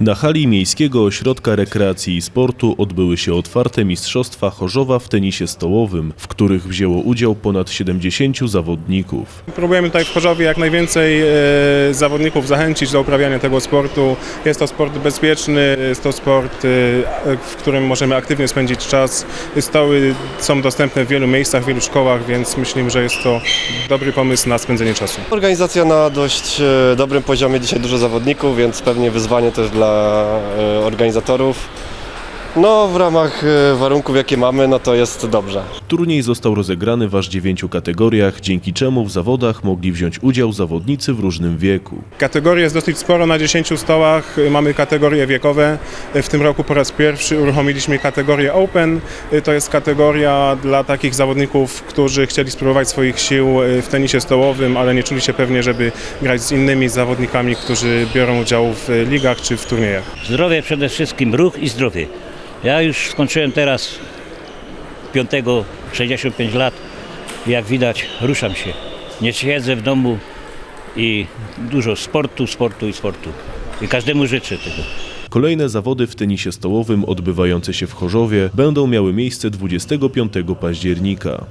Na hali Miejskiego Ośrodka Rekreacji i Sportu odbyły się otwarte Mistrzostwa Chorzowa w tenisie stołowym, w których wzięło udział ponad 70 zawodników. Próbujemy tutaj w Chorzowie jak najwięcej e, zawodników zachęcić do uprawiania tego sportu. Jest to sport bezpieczny, jest to sport, e, w którym możemy aktywnie spędzić czas. Stoły są dostępne w wielu miejscach, w wielu szkołach, więc myślimy, że jest to dobry pomysł na spędzenie czasu. Organizacja na dość e, dobrym poziomie, dzisiaj dużo zawodników, więc pewnie wyzwanie też dla e, organizatorów. No w ramach e, warunków jakie mamy, no to jest dobrze. Turniej został rozegrany w aż dziewięciu kategoriach, dzięki czemu w zawodach mogli wziąć udział zawodnicy w różnym wieku. Kategorii jest dosyć sporo, na 10 stołach mamy kategorie wiekowe. W tym roku po raz pierwszy uruchomiliśmy kategorię Open. To jest kategoria dla takich zawodników, którzy chcieli spróbować swoich sił w tenisie stołowym, ale nie czuli się pewnie, żeby grać z innymi zawodnikami, którzy biorą udział w ligach czy w turniejach. Zdrowie przede wszystkim, ruch i zdrowie. Ja już skończyłem teraz piątego 65 lat. Jak widać, ruszam się. Nie siedzę w domu i dużo sportu, sportu i sportu. I każdemu życzę tego. Kolejne zawody w tenisie stołowym odbywające się w Chorzowie będą miały miejsce 25 października.